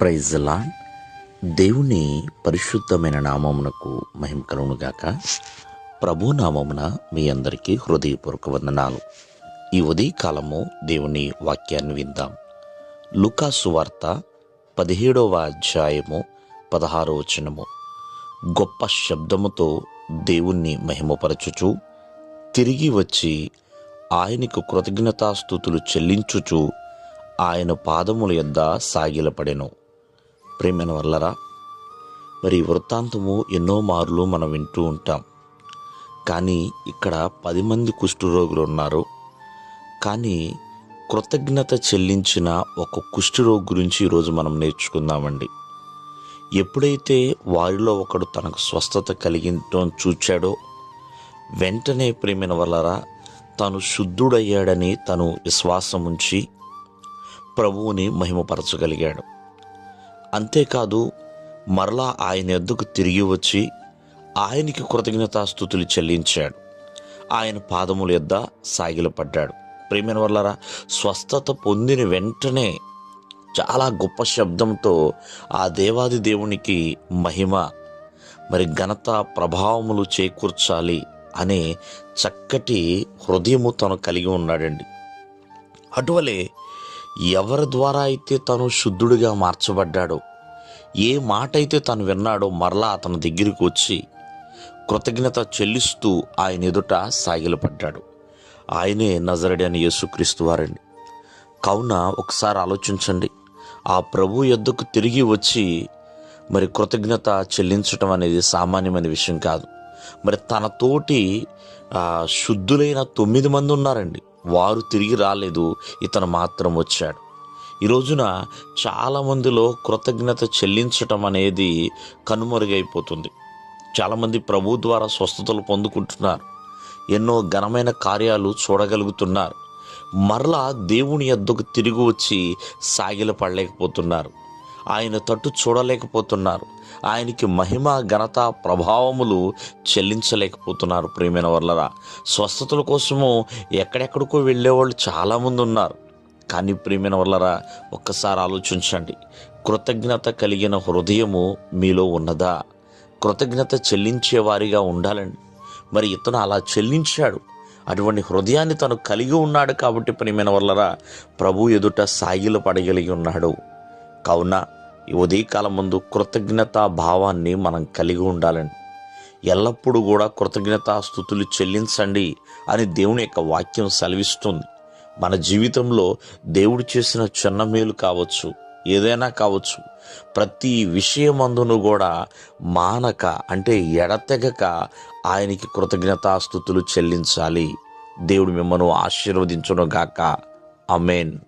ప్రైజ్లా దేవుని పరిశుద్ధమైన నామమునకు మహిమ కలుగునుగాక ప్రభు నామమున మీ అందరికీ హృదయపూర్వక వందనాలు. ఈ ఉదయకాలము దేవుని వాక్యాన్ని విందాం. లుకాసు వార్త పదిహేడవ అధ్యాయము పదహారో వచనము. గొప్ప శబ్దముతో దేవుణ్ణి మహిమపరచుచు తిరిగి వచ్చి ఆయనకు కృతజ్ఞతాస్థుతులు చెల్లించుచు ఆయన పాదముల యొద్ద సాగిలపడెను. ప్రేమైన వల్లరా మరి ఈ వృత్తాంతము ఎన్నో మార్లు మనం వింటూ ఉంటాం. కానీ ఇక్కడ పది మంది కుష్ఠరోగులు ఉన్నారు. కానీ కృతజ్ఞత చెల్లించిన ఒక కుష్ఠరోగు గురించి ఈరోజు మనం నేర్చుకుందామండి. ఎప్పుడైతే వారిలో ఒకడు తనకు స్వస్థత కలిగించడం చూచాడో వెంటనే ప్రేమిన వల్లరా తాను శుద్ధుడయ్యాడని తను విశ్వాసం ఉంచి ప్రభువుని మహిమపరచగలిగాడు. అంతేకాదు మరలా ఆయన ఎద్దుకు తిరిగి వచ్చి ఆయనకి కృతజ్ఞతాస్థుతులు చెల్లించాడు. ఆయన పాదముల యొద్ద సాగిలపడ్డాడు ప్రేమైన వల్లరా స్వస్థత పొందిన వెంటనే చాలా గొప్ప శబ్దంతో ఆ దేవాది దేవునికి మహిమ మరి ఘనత ప్రభావములు చేకూర్చాలి అనే చక్కటి హృదయము తను కలిగి ఉన్నాడండి. అటువలే ఎవరి ద్వారా అయితే తను శుద్ధుడిగా మార్చబడ్డాడో ఏ మాట అయితే తను విన్నాడో మరలా అతని దగ్గరికి వచ్చి కృతజ్ఞత చెల్లిస్తూ ఆయన ఎదుట సాగిలపడ్డాడు. ఆయనే నజరడి అని యేసుక్రీస్తు వారండి. కావున ఒకసారి ఆలోచించండి. ఆ ప్రభు యొద్దకు తిరిగి వచ్చి మరి కృతజ్ఞత చెల్లించటం అనేది సామాన్యమైన విషయం కాదు. మరి తనతోటి శుద్ధులైన తొమ్మిది మంది ఉన్నారండి. వారు తిరిగి రాలేదు ఇతను మాత్రం వచ్చాడు. ఈ రోజున చాలామందిలో కృతజ్ఞత చెల్లించటం అనేది కనుమరుగైపోతుంది. చాలామంది ప్రభు ద్వారా స్వస్థతలు పొందుకుంటున్నారు. ఎన్నో ఘనమైన కార్యాలు చూడగలుగుతున్నారు. మరలా దేవుని యొద్దకు తిరిగి వచ్చి సాగిల పడలేకపోతున్నారు ఆయన తట్టు చూడలేకపోతున్నారు. ఆయనకి మహిమ ఘనత ప్రభావములు చెల్లించలేకపోతున్నారు ప్రేమైన వర్లరా. స్వస్థతల కోసము ఎక్కడెక్కడికో వెళ్ళేవాళ్ళు చాలామంది ఉన్నారు. కానీ ప్రేమైన వల్లరా ఒక్కసారి ఆలోచించండి. కృతజ్ఞత కలిగిన హృదయము మీలో ఉన్నదా? కృతజ్ఞత చెల్లించేవారిగా ఉండాలండి. మరి ఇతను అలా చెల్లించాడు. అటువంటి హృదయాన్ని తను కలిగి ఉన్నాడు కాబట్టి ప్రేమైన వల్లరా ప్రభు ఎదుట సాగిలు పడగలిగి ఉన్నాడు. కావున ఈ ఉదయకాలం ముందు కృతజ్ఞతా భావాన్ని మనం కలిగి ఉండాలండి. ఎల్లప్పుడూ కూడా కృతజ్ఞతా స్థుతులు చెల్లించండి అని దేవుని యొక్క వాక్యం సెలవిస్తుంది. మన జీవితంలో దేవుడు చేసిన చిన్న మేలు కావచ్చు ఏదైనా కావచ్చు ప్రతి విషయమందును కూడా మానక అంటే ఎడతెగక ఆయనకి కృతజ్ఞతాస్థుతులు చెల్లించాలి. దేవుడు మిమ్మల్ని ఆశీర్వదించును గాక అమేన్